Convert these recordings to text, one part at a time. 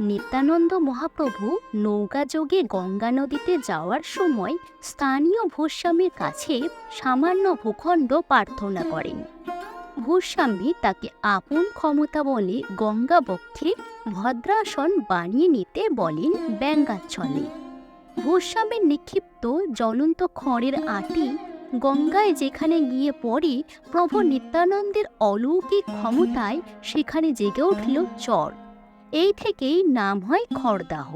নিত্যানন্দ মহাপ্রভু নৌকা যোগে গঙ্গা নদীতে যাওয়ার সময় স্থানীয় ভূস্বামীর কাছে সামান্য ভূখণ্ড প্রার্থনা করেন। ভূস্বামী তাকে আপন ক্ষমতা বলে গঙ্গা বক্ষে ভদ্রাসন বানিয়ে নিতে বলেন ব্যঙ্গাচ্ছলে। ভূস্বামীর নিক্ষিপ্ত জ্বলন্ত খড়ের আটি গঙ্গায় যেখানে গিয়ে পড়ে প্রভু নিত্যানন্দের অলৌকিক ক্ষমতায় সেখানে জেগে উঠল চর। এই থেকেই নাম হয় খড়দাহ।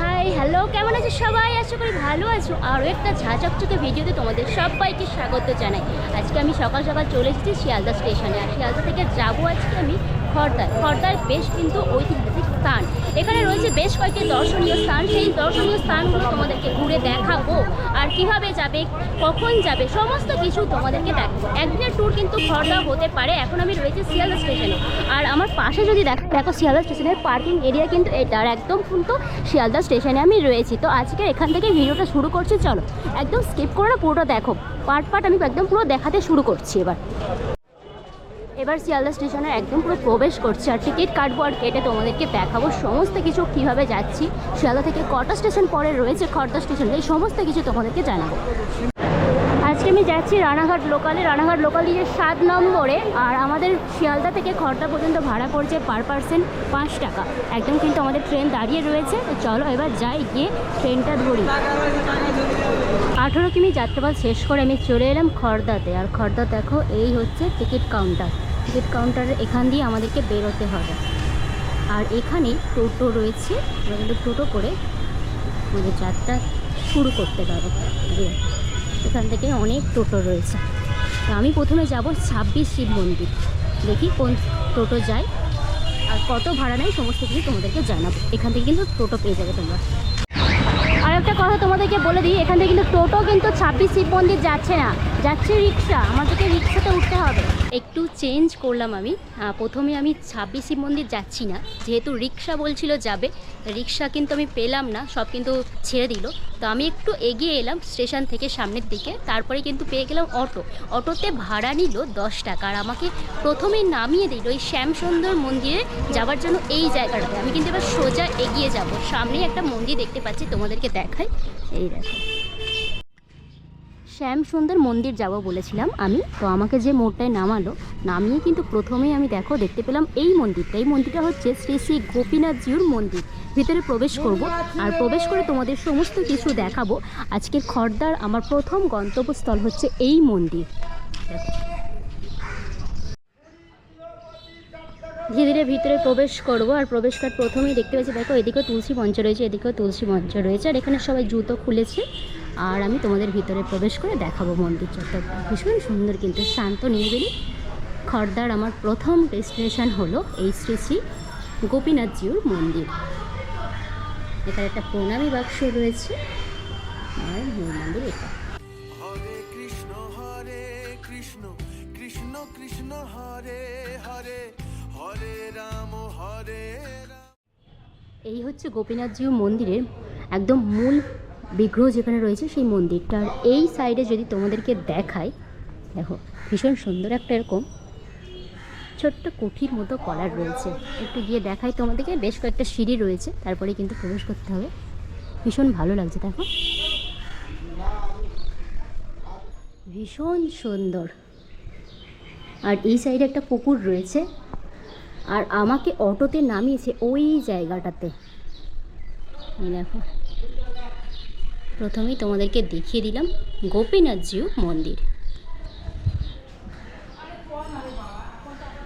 হাই হ্যালো কেমন আছো সবাই? আশা করি ভালো আছো। আরও একটা ঝাঁচকচকে ভিডিওতে তোমাদের সবাইকে স্বাগত জানাই। আজকে আমি সকাল সকাল চলে এসেছি শিয়ালদা স্টেশনে। আর শিয়ালদা থেকে যাব আজকে আমি খড়দায় খড়দার বেশ কিন্তু ঐতিহাসিক স্থান। এখানে রয়েছে বেশ কয়েকটি দর্শনীয় স্থান। সেই দর্শনীয় স্থানগুলো তোমাদেরকে ঘুরে দেখাবো। আর কীভাবে যাবে, কখন যাবে, সমস্ত কিছু তোমাদেরকে দেখাবো। একদিনের ট্যুর কিন্তু খড়দা হতে পারে। এখন আমি রয়েছে শিয়ালদা স্টেশনে আর আমার পাশে যদি দেখো দেখো শিয়ালদা স্টেশনের পার্কিং এরিয়া কিন্তু এটা, আর একদম কিন্তু শিয়ালদা স্টেশনে আমি রয়েছি। তো আজকে এখান থেকে ভিডিওটা শুরু করছি। চলো, একদম স্কিপ করে না, পুরোটা দেখো। পার্ট পার্ট আমি একদম পুরো দেখাতে শুরু করছি এবার। এবার শিয়ালদা স্টেশনে একদম পুরো প্রবেশ করছি আর টিকিট কাটবো আর কেটে তোমাদেরকে দেখাবো সমস্ত কিছু কীভাবে যাচ্ছি। শিয়ালদা থেকে কটা স্টেশন পরে রয়েছে খড়দা স্টেশন, এই সমস্ত কিছু তোমাদেরকে জানাব। আজকে আমি যাচ্ছি রানাঘাট লোকালে রানাঘাট লোকাল দিয়ে সাত নম্বরে আর আমাদের শিয়ালদা থেকে খড়দা পর্যন্ত ভাড়া পড়ছে পার পার্সেন্ট পাঁচ টাকা। একদম কিন্তু আমাদের ট্রেন দাঁড়িয়ে রয়েছে। তো চলো এবার যাই গিয়ে ট্রেনটা ধরি। আঠেরো কিমি যাত্রাপাত শেষ করে আমি চলে এলাম খড়দাতে আর খড়দা দেখো, এই হচ্ছে টিকিট কাউন্টার টিকিট কাউন্টারের এখান দিয়ে আমাদেরকে বেরোতে হবে। আর এখানে টোটো রয়েছে, আমরা কিন্তু টোটো করে আমাদের যাত্রা শুরু করতে পারব। এখান থেকে অনেক টোটো রয়েছে। আমি প্রথমে যাব ছাব্বিশ শিব মন্দির। দেখি কোন টোটো যায়। আর কত ভাড়া নেয় সমস্ত কিছু তোমাদেরকে জানাব। এখান থেকে কিন্তু টোটো পেয়ে যাবে তোমরা। আর একটা কথা তোমাদেরকে বলে দিই, এখান থেকে কিন্তু টোটো কিন্তু ছাব্বিশ শিব মন্দির যাচ্ছে না। যাচ্ছে রিক্সা। আমাদেরকে রিক্সাতে উঠতে হবে। একটু চেঞ্জ করলাম আমি। প্রথমে আমি ছাব্বিশ মন্দির যাচ্ছি না। যেহেতু রিক্সা বলছিল যাবে, রিক্সা কিন্তু আমি পেলাম না, সব কিন্তু ছেড়ে দিল। তো আমি একটু এগিয়ে এলাম স্টেশন থেকে সামনের দিকে, তারপরে কিন্তু পেয়ে গেলাম অটো। অটোতে ভাড়া নিল দশ টাকা আর আমাকে প্রথমে নামিয়ে দিল ওই শ্যামসুন্দর মন্দিরে যাওয়ার জন্য এই জায়গাটাতে। আমি কিন্তু এবার সোজা এগিয়ে যাব। সামনেই একটা মন্দির দেখতে পাচ্ছি, তোমাদেরকে দেখাই। এই দেখো। শ্যাম সুন্দর মন্দির যাব বলেছিলাম আমি। তো আমাকে যে মোড়টায় নামালো, নামিয়ে কিন্তু প্রথমেই আমি দেখো দেখতে পেলাম এই মন্দিরটা। এই মন্দিরটা হচ্ছে শ্রী শ্রী গোপীনাথজিউর মন্দির। ভিতরে প্রবেশ করব আর প্রবেশ করে তোমাদের সমস্ত কিছু দেখাবো। আজকের খর্দার আমার প্রথম গন্তব্যস্থল হচ্ছে এই মন্দির। ধীরে ধীরে ভিতরে প্রবেশ করব আর প্রবেশ করার প্রথমেই দেখতে পাচ্ছি দেখো, এদিকেও তুলসী মঞ্চ রয়েছে, এদিকেও তুলসী মঞ্চ রয়েছে আর এখানে সবাই জুতো খুলেছে। আর আমি তোমাদের ভিতরে প্রবেশ করে দেখাবো মন্দির চত্বরটা ভীষণ সুন্দর কিন্তু শান্ত নিরিবিলি। খর্দার আমার প্রথম ডেস্টিনেশন হলো এই শ্রী শ্রী গোপীনাথজিউর মন্দির। এখানে একটা প্রণামী বাক্স রয়েছে। আর মূল মন্দির এটা। হরে কৃষ্ণ হরে কৃষ্ণ কৃষ্ণ কৃষ্ণ হরে হরে হরে রাম হরে এই হচ্ছে গোপীনাথজিউ মন্দিরের একদম মূল বিগ্রহ যেখানে রয়েছে, সেই মন্দিরটা আর এই সাইডে যদি তোমাদেরকে দেখাই, দেখো, ভীষণ সুন্দর একটা এরকম ছোট্ট কুঠির মতো কলার রয়েছে। একটু গিয়ে দেখাই তোমাদেরকে, বেশ কয়েকটা সিঁড়ি রয়েছে, তারপরে কিন্তু প্রবেশ করতে হবে। ভীষণ ভালো লাগছে, দেখো। ভীষণ সুন্দর। আর এই সাইডে একটা পুকুর রয়েছে, আর আমাকে অটোতে নামিয়েছে ওই জায়গাটাতে। এই দেখো। প্রথমেই তোমাদেরকে দেখিয়ে দিলাম গোপীনাথজিউ মন্দির।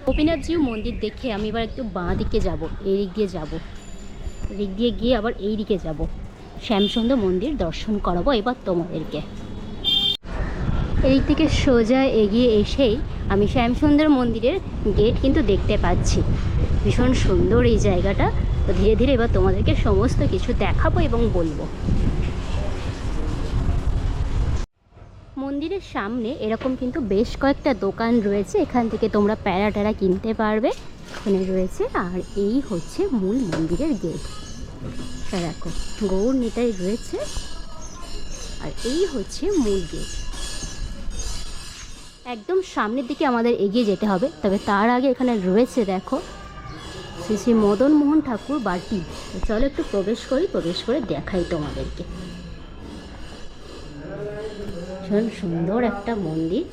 গোপীনাথজিউ মন্দির দেখে আমি এবার একটু বাঁ দিকে যাব, এই দিক দিয়ে যাব। এদিক দিয়ে গিয়ে আবার এই দিকে যাব। শ্যামসুন্দর মন্দির দর্শন করাবো এবার তোমাদেরকে। এই থেকে সোজা এগিয়ে এসেই আমি শ্যামসুন্দর মন্দিরের গেট কিন্তু দেখতে পাচ্ছি। ভীষণ সুন্দর এই জায়গাটা। তো ধীরে ধীরে এবার তোমাদেরকে সমস্ত কিছু দেখাবো এবং বলব। সামনে এরকম কিন্তু বেশ কয়েকটা দোকান রয়েছে। এখান থেকে তোমরা প্যারা ট্যারা কিনতে পারবে। এখানে রয়েছে, আর এই হচ্ছে মূল মন্দিরের গেট। দেখো গৌর নিতাই রয়েছে, আর এই হচ্ছে মূল গেট। একদম সামনের দিকে আমাদের এগিয়ে যেতে হবে, তবে তার আগে এখানে রয়েছে, দেখো, শ্রী শ্রী মদন মোহন ঠাকুর বাটি চলো একটু প্রবেশ করি, প্রবেশ করে দেখাই তোমাদেরকে। ভীষণ সুন্দর একটা মন্দির।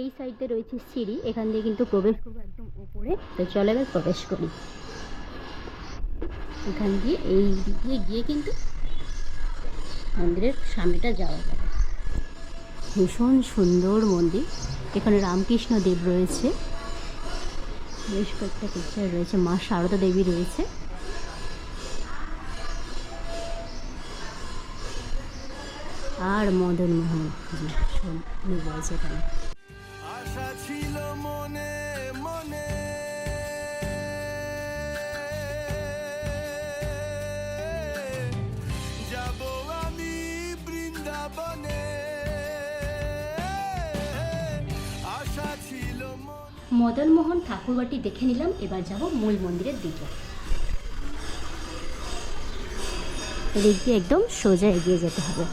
এই সাইডে রয়েছে সিঁড়ি, এখান দিয়ে কিন্তু প্রবেশ করব একদম উপরে তো চলে এবার প্রবেশ করি। এখান দিয়ে এই দিক গিয়ে কিন্তু মন্দিরের সামনেটা যাওয়া যাবে। ভীষণ সুন্দর মন্দির। এখানে রামকৃষ্ণ দেব রয়েছে। বেশ কয়েকটা পিকচার রয়েছে। মা সারদা দেবী রয়েছে। আর মদন মোহন জি, সব রয়েছে এখানে। মনে মদন মোহন ঠাকুরবাটি দেখে নিলাম, এবার যাব মূল মন্দিরের দিকে। এদিক একদম সোজা এগিয়ে যেতে হবে।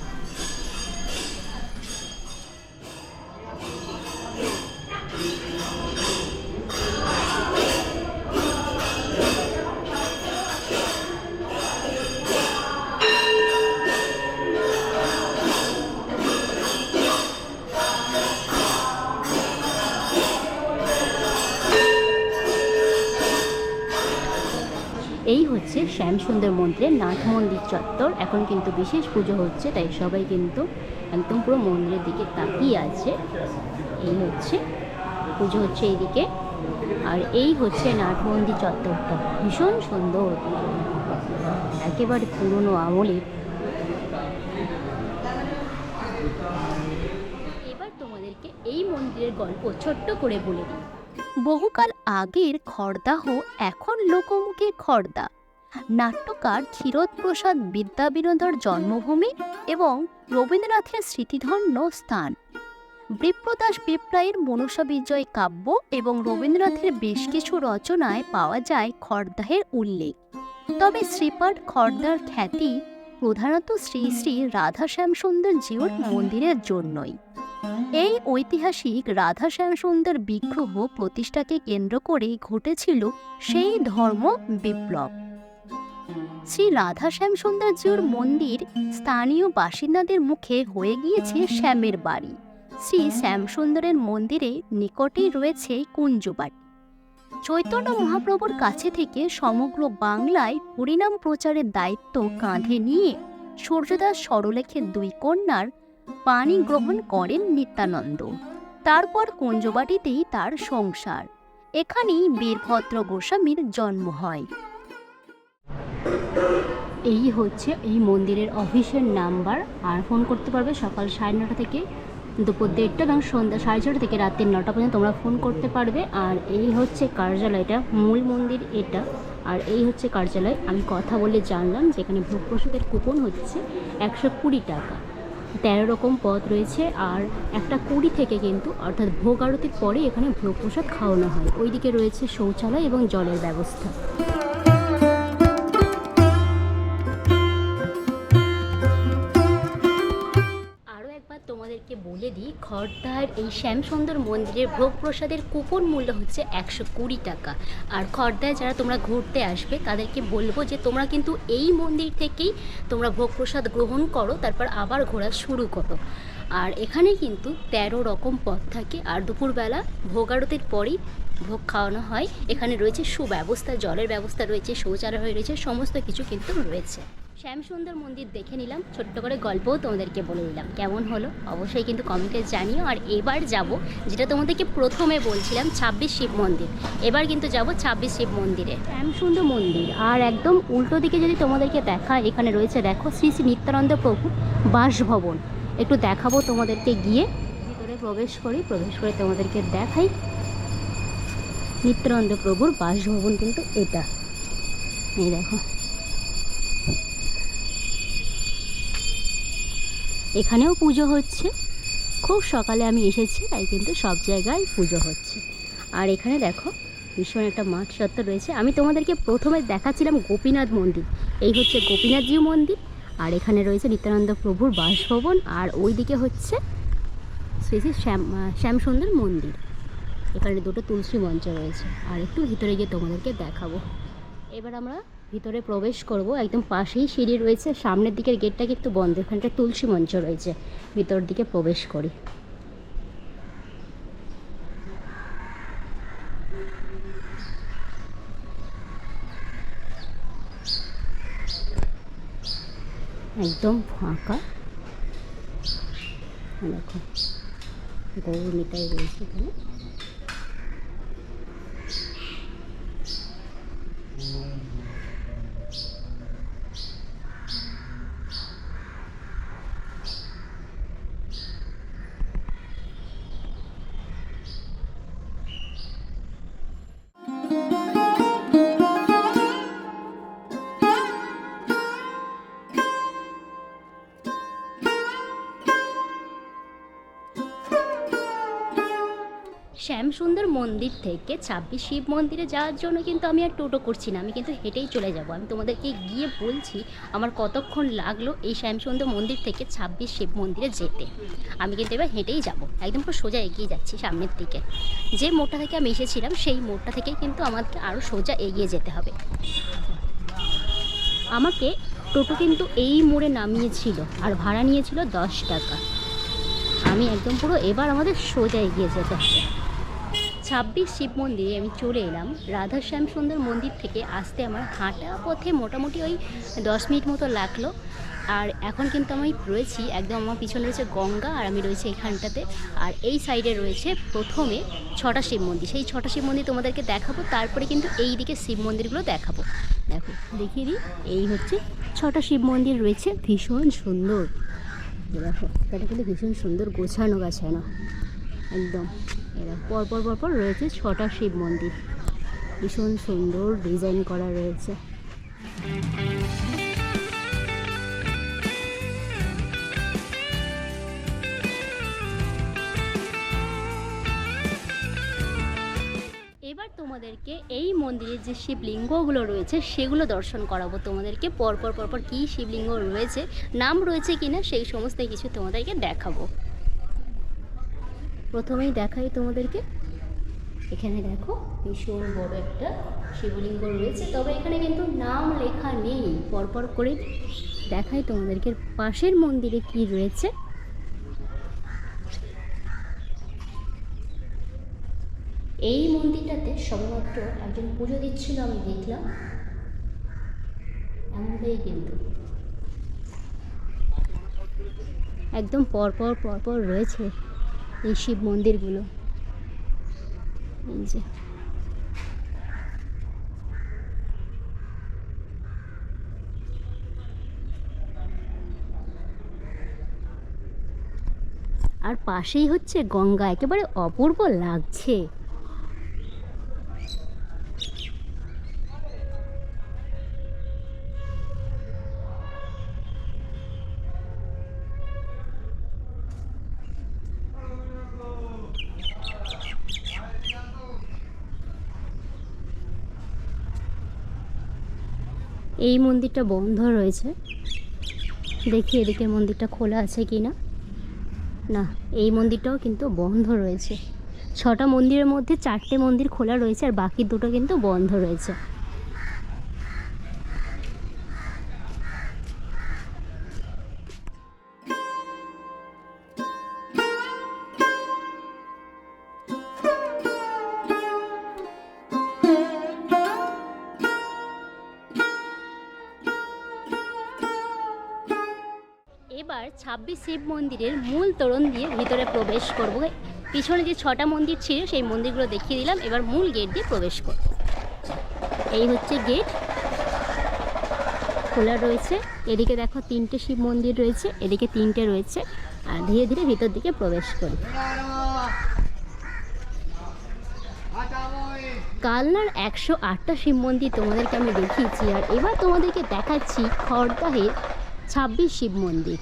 শ্যামসুন্দর মন্দিরের নাথ মন্দির চত্বর। এখন কিন্তু বিশেষ পুজো হচ্ছে, তাই সবাই কিন্তু একদম পুরো মন্দিরের দিকে তাকিয়ে আছে। এই হচ্ছে, পুজো হচ্ছে এইদিকে। আর এই হচ্ছে নাট মন্দির চত্বরটা। ভীষণ সুন্দর। একেবারে পুরনো আমলের এবার তোমাদেরকে এই মন্দিরের গল্প ছোট্ট করে বলে দিই। বহুকাল আগের খড়দাহ, এখন লোকমুখে খড়দা। নাট্যকার ক্ষীরোদপ্রসাদ বিদ্যা বিনোদর জন্মভূমি এবং রবীন্দ্রনাথের স্মৃতিধন্য স্থান। বিপ্রদাস বিপ্রায়ের মনসা বিজয় কাব্য এবং রবীন্দ্রনাথের বেশ কিছু রচনায় পাওয়া যায় খর্দাহের উল্লেখ। তবে শ্রীপাঠ খর্দার খ্যাতি প্রধানত শ্রী শ্রী রাধাশ্যাম সুন্দর জিউর মন্দিরের জন্যই। এই ঐতিহাসিক রাধা শ্যামসুন্দর বিগ্রহ প্রতিষ্ঠাকে কেন্দ্র করে ঘটেছিল সেই ধর্ম বিপ্লব। শ্রী রাধা শ্যামসুন্দরজিউর মন্দির স্থানীয় বাসিন্দাদের মুখে হয়ে গিয়েছে শ্যামের বাড়ি। শ্রী শ্যামসুন্দরের মন্দিরে নিকটেই রয়েছে কুঞ্জবাটি চৈতন্য মহাপ্রভুর কাছে থেকে সমগ্র বাংলায় হরিনাম প্রচারের দায়িত্ব কাঁধে নিয়ে সূর্যদাস সরলেখের দুই কন্যার পানি গ্রহণ করেন নিত্যানন্দ। তারপর কুঞ্জবাটিতেই তার সংসার। এখানেই বীরভদ্র গোস্বামীর জন্ম হয়। এই হচ্ছে এই মন্দিরের অফিসের নাম্বার। আর ফোন করতে পারবে সকাল সাড়ে নটা থেকে দুপুর দেড়টা এবং সন্ধ্যা সাড়ে ছটা থেকে রাত্রি নটা পর্যন্ত তোমরা ফোন করতে পারবে। আর এই হচ্ছে কার্যালয়টা মূল মন্দির এটা। আর এই হচ্ছে কার্যালয়, আমি কথা বলে জানলাম যেখানে ভোগ প্রসাদের কুপন হচ্ছে একশো কুড়ি টাকা। তেরো রকম পদ রয়েছে আর একটা কুড়ি থেকে কিন্তু, অর্থাৎ ভোগ আরতির পরে এখানে ভোগ প্রসাদ খাওয়ানো হয়। ওইদিকে রয়েছে শৌচালয় এবং জলের ব্যবস্থা। খড়দার এই শ্যামসুন্দর মন্দিরের ভোগ প্রসাদের কুপন মূল্য হচ্ছে একশো কুড়ি টাকা। আর খড়দায় যারা তোমরা ঘুরতে আসবে, তাদেরকে বলব যে তোমরা কিন্তু এই মন্দির থেকেই তোমরা ভোগ প্রসাদ গ্রহণ করো, তারপর আবার ঘোরা শুরু করো। আর এখানে কিন্তু তেরো রকম পথ থাকে। আর দুপুরবেলা ভোগ আরতির পরেই ভোগ খাওয়ানো হয়। এখানে রয়েছে সুব্যবস্থা, জলের ব্যবস্থা রয়েছে, শৌচালয় রয়েছে, সমস্ত কিছু কিন্তু রয়েছে। শ্যামসুন্দর মন্দির দেখে নিলাম, ছোট্ট করে গল্পও তোমাদেরকে বলে দিলাম কেমন হলো? অবশ্যই কিন্তু কমেন্টে জানিও। আর এবার যাব, যেটা তোমাদেরকে প্রথমে বলছিলাম, ছাব্বিশ শিব মন্দির। এবার কিন্তু যাব ছাব্বিশ শিব মন্দিরে। শ্যামসুন্দর মন্দির, আর একদম উল্টো দিকে যদি তোমাদেরকে দেখা এখানে রয়েছে দেখো শ্রী শ্রী নিত্যানন্দ প্রভু বাসভবন। একটু দেখাবো তোমাদেরকে গিয়ে, ভিতরে প্রবেশ করি, প্রবেশ করে তোমাদেরকে দেখাই। নিত্যানন্দ প্রভুর বাসভবন কিন্তু এটা। এই দেখো। এখানেও পুজো হচ্ছে। খুব সকালে আমি এসেছি, তাই কিন্তু সব জায়গায় পুজো হচ্ছে। আর এখানে দেখো, ভীষণ একটা মাঠ চত্বর রয়েছে। আমি তোমাদেরকে প্রথমে দেখাচ্ছিলাম গোপীনাথ মন্দির। এই হচ্ছে গোপীনাথজিউ মন্দির, আর এখানে রয়েছে নিত্যানন্দ প্রভুর বাসভবন, আর ওইদিকে হচ্ছে শ্রী শ্রী শ্যাম শ্যামসুন্দর মন্দির। এখানে দুটো তুলসী মঞ্চ রয়েছে। আর একটু ভিতরে গিয়ে তোমাদেরকে দেখাবো। এবার আমরা ভিতরে প্রবেশ করব, একদম পাশেই সিঁড়ি রয়েছে, সামনের দিকের গেটটা কিন্তু বন্ধ, এখানটা তুলসী মঞ্চ রয়েছে, ভিতর দিকে প্রবেশ করি। একদম ফাঁকা। দেখো, গৌর নিতাই রয়েছে এখানে। শ্যামসুন্দর মন্দির থেকে ছাব্বিশ শিব মন্দিরে যাওয়ার জন্য কিন্তু আমি আর টোটো করছি না। আমি কিন্তু হেঁটেই চলে যাব। আমি তোমাদেরকে গিয়ে বলছি আমার কতক্ষণ লাগল এই শ্যামসুন্দর মন্দির থেকে ছাব্বিশ শিব মন্দিরে যেতে। আমি কিন্তু এবার হেঁটেই যাব। একদম পুরো সোজা এগিয়ে যাচ্ছি সামনের দিকে। যে মোড়টা থেকে আমি এসেছিলাম, সেই মোড়টা থেকেই কিন্তু আমাকে আরও সোজা এগিয়ে যেতে হবে। আমাকে টোটো কিন্তু এই মোড়ে নামিয়েছিল আর ভাড়া নিয়েছিল দশ টাকা। আমি একদম পুরো এবার আমাদের সোজা এগিয়ে যেতে হবে। ছাব্বিশ শিব মন্দিরে আমি চলে এলাম। রাধাশ্যাম সুন্দর মন্দির থেকে আসতে আমার হাঁটা পথে মোটামুটি ওই দশ মিনিট মতো লাগল। আর এখন কিন্তু আমি রয়েছি একদম আমার পিছনে রয়েছে গঙ্গা আর আমি রয়েছি এখানটাতে। আর এই সাইডে রয়েছে প্রথমে ছটা শিব মন্দির। সেই ছটা শিব মন্দির তোমাদেরকে দেখাবো, তারপরে কিন্তু এই দিকে শিব মন্দিরগুলো দেখাবো। দেখো, দেখিয়ে দিই, এই হচ্ছে ছটা শিব মন্দির রয়েছে, ভীষণ সুন্দর। দেখো, এটা কিন্তু ভীষণ সুন্দর গোছানো গাছানো একদম। এরা। পরপর পরপর রয়েছে ছটা শিব মন্দির। ভীষণ সুন্দর ডিজাইন করা রয়েছে। এবার তোমাদেরকে এই মন্দিরের যে শিবলিঙ্গগুলো রয়েছে, সেগুলো দর্শন করাবো তোমাদেরকে। পরপর পরপর কী শিবলিঙ্গ রয়েছে, নাম রয়েছে কিনা, সেই সমস্ত কিছু তোমাদেরকে দেখাবো। প্রথমেই দেখাই তোমাদেরকে। এখানে দেখো, ভীষণ বড় একটা শিবলিঙ্গ রয়েছে। তবে এখানে কিন্তু নাম লেখা নেই। পরপর করে দেখাই তোমাদেরকে পাশের মন্দিরে কি রয়েছে। এই মন্দিরটাতে সবেমাত্র একজন পুজো দিচ্ছিল আমি দেখলাম। এমনটাই কিন্তু। একদম পরপর পরপর রয়েছে। এই শিব মন্দিরগুলো। এই যে। আর পাশেই হচ্ছে গঙ্গা একেবারে অপূর্ব লাগছে। এই মন্দিরটা বন্ধ রয়েছে। দেখি এদিকে মন্দিরটা খোলা আছে কি না না, এই মন্দিরটাও কিন্তু বন্ধ রয়েছে। ছটা মন্দিরের মধ্যে চারটে মন্দির খোলা রয়েছে আর বাকি দুটো কিন্তু বন্ধ রয়েছে। এবার ছাব্বিশ শিব মন্দিরের মূল তোরণ দিয়ে ভিতরে প্রবেশ করব। পিছনে যে ছটা মন্দির ছিল, সেই মন্দিরগুলো দেখিয়ে দিলাম। এবার মূল গেট দিয়ে প্রবেশ করব। এই হচ্ছে গেট। খোলা রয়েছে। এদিকে দেখো তিনটে শিব মন্দির রয়েছে, এদিকে তিনটে রয়েছে। আর ধীরে ধীরে ভিতর দিকে প্রবেশ করি। কালনার একশো আটটা শিব মন্দির তোমাদেরকে আমি দেখিয়েছি, আর এবার তোমাদেরকে দেখাচ্ছি খড়দাহের ছাব্বিশ শিব মন্দির।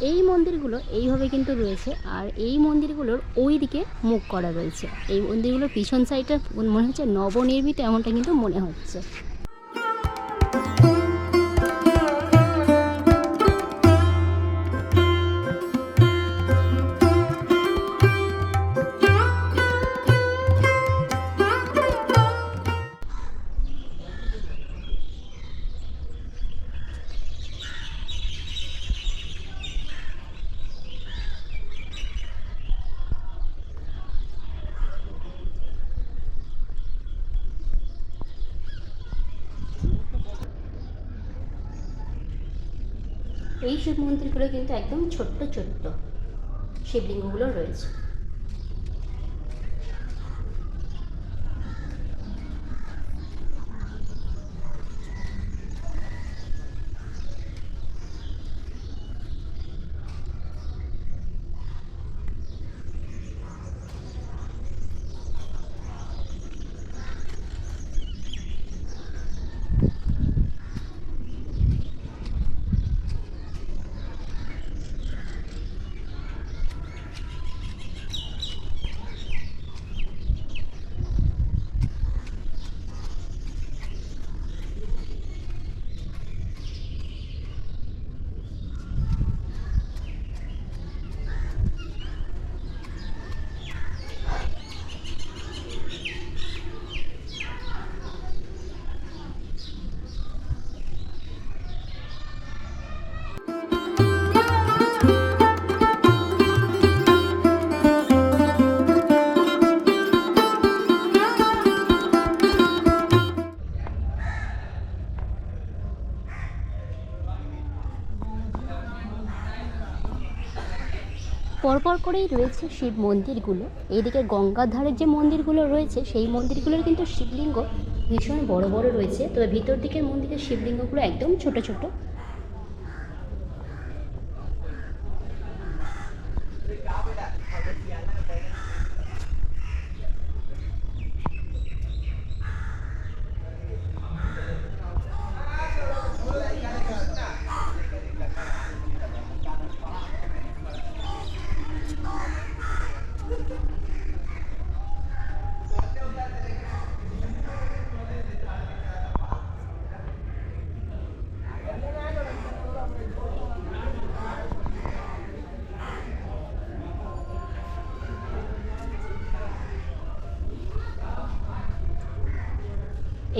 এই মন্দিরগুলো এইভাবে কিন্তু রয়েছে আর এই মন্দিরগুলোর ওই দিকে মুখ করা রয়েছে। এই মন্দিরগুলোর পিছন সাইডটা মনে হচ্ছে নবনির্মিত এমনটা কিন্তু মনে হচ্ছে। এই শিব মন্দিরগুলো কিন্তু একদম ছোট্ট ছোট্ট। শিবলিঙ্গগুলো রয়েছে। পরপর করেই রয়েছে শিব মন্দিরগুলো। এইদিকে গঙ্গার ধারের যে মন্দিরগুলো রয়েছে, সেই মন্দিরগুলোর কিন্তু শিবলিঙ্গ ভীষণ বড় বড় রয়েছে। তবে ভিতর দিকের মন্দিরের শিবলিঙ্গগুলো একদম ছোট ছোট।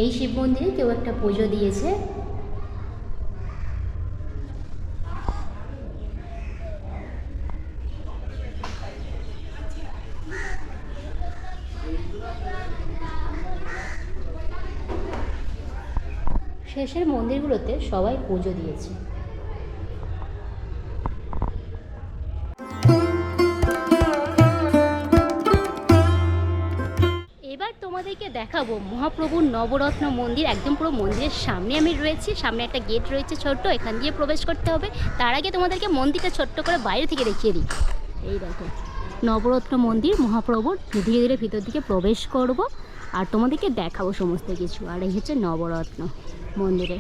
এই শিব মন্দিরে কেউ একটা পুজো দিয়েছে। শেষের মন্দিরগুলোতে সবাই পুজো দিয়েছে। দেখাবো। মহাপ্রভুর নবরত্ন মন্দির, একদম পুরো মন্দিরের সামনে আমি রয়েছি। সামনে একটা গেট রয়েছে ছোট্ট, এখান দিয়ে প্রবেশ করতে হবে। তার আগে তোমাদেরকে মন্দিরটা ছোট্ট করে বাইরে থেকে দেখিয়ে দিই। এই দেখো, নবরত্ন মন্দির, মহাপ্রভুর ধীরে ধীরে ভিতর দিকে প্রবেশ করব। আর তোমাদেরকে দেখাবো সমস্ত কিছু। আর এই হচ্ছে নবরত্ন মন্দিরে।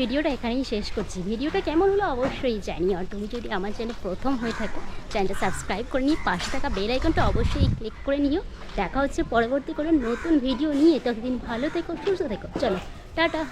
ভিডিওটা এখানেই শেষ করছি। ভিডিওটা কেমন হলো অবশ্যই জানি আর তুমি যদি আমার চ্যানেল প্রথম হয়ে থাকো, চ্যানেলটা সাবস্ক্রাইব করে নিয়ে পাশে থাকা বেল আইকনটা অবশ্যই ক্লিক করে নিও। দেখা হচ্ছে পরবর্তী কোনো নতুন ভিডিও নিয়ে। ততদিন ভালো থেকো, সুস্থ থেকো। চলো, টাটা।